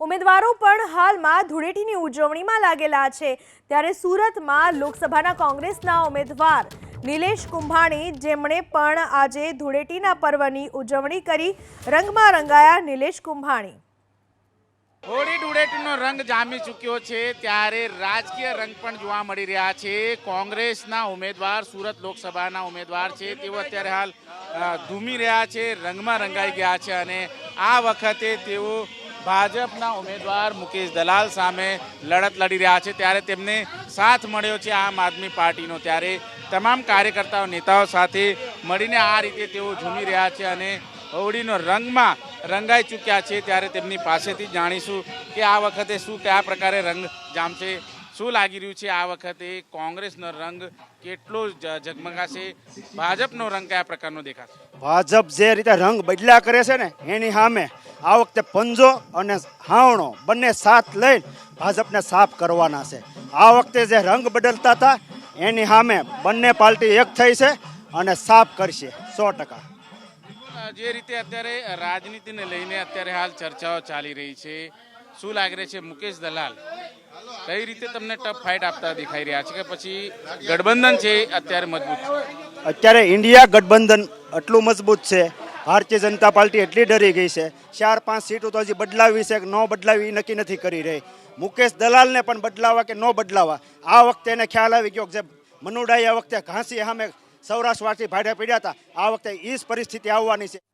ઉમેદવારો પણ હાલમાં ધૂળેટીની ઉજવણીમાં લાગેલા છે. ત્યારે સુરતમાં લોકસભાના કોંગ્રેસના ઉમેદવાર નિલેશ કુંભાણી જેમણે પણ આજે ધૂળેટીના પર્વની ઉજવણી કરી, રંગમાં રંગાયા નિલેશ કુંભાણી. હોળી ધૂળેટીનો રંગ જામી ચૂક્યો છે, ત્યારે રાજકીય રંગ પણ જોવા મળી રહ્યા છે. કોંગ્રેસના ઉમેદવાર, સુરત લોકસભાના ઉમેદવાર છે, તેઓ અત્યારે હાલ ધૂમી રહ્યા છે, રંગમાં રંગાઈ ગયા છે અને આ વખતે તેઓ ભાજપના ઉમેદવાર મુકેશ દલાલ સામે લડત લડી રહ્યા છે. ત્યારે તેમને સાથ મળ્યો છે આમ આદમી પાર્ટીનો. ત્યારે તમામ કાર્યકર્તાઓ, નેતાઓ સાથે મળીને આ રીતે તેઓ ઝૂમી રહ્યા છે અને હોળીનો રંગમાં રંગાઈ ચૂક્યા છે. ત્યારે તેમની પાસેથી જાણીશું કે આ વખતે શું કયા પ્રકારે રંગ જામશે શું લાગી રહ્યું છે આ વખતે, કોંગ્રેસનો રંગ કેટલો ઝગમગાશે, ભાજપનો રંગ કયા પ્રકારનો દેખાશે? ભાજપ જે રીતે રંગ બદલા કરે છે ને, એની સામે આ વખતે પંજો અને હાવણો બંને સાથ લઈને ભાજપને સાફ કરવાના છે. આ વખતે જે રંગ બદલતા હતા એની સામે બંને પાર્ટી એક થઈ છે અને સાફ કરશે સો ટકા. જે રીતે અત્યારે રાજનીતિને લઈને અત્યારે હાલ ચર્ચાઓ ચાલી રહી છે શું લાગી છે મુકેશ દલાલ? કઈ રીતે તમને ટફ ફાઇટ આપતા દેખાઈ રહ્યા છે કે પછી ગઠબંધન છે અત્યારે મજબૂત છે? અત્યારે ઇન્ડિયા ગઠબંધન એટલું મજબૂત છે ભારતીય જનતા પાર્ટી એટલી ડરી ગઈ છે. ચાર, પાંચ સીટો તો હજી બદલાવી છે કે ન બદલાવી એ નક્કી નથી કરી રહી. મુકેશ દલાલને પણ બદલાવા કે ન બદલાવા, આ વખતે એને ખ્યાલ આવી ગયો કે મનુડાઈ આ વખતે ઘાંસી સામે સૌરાષ્ટ્રવાસી ભાડે પીડ્યા હતા, આ વખતે એ જ પરિસ્થિતિ આવવાની છે.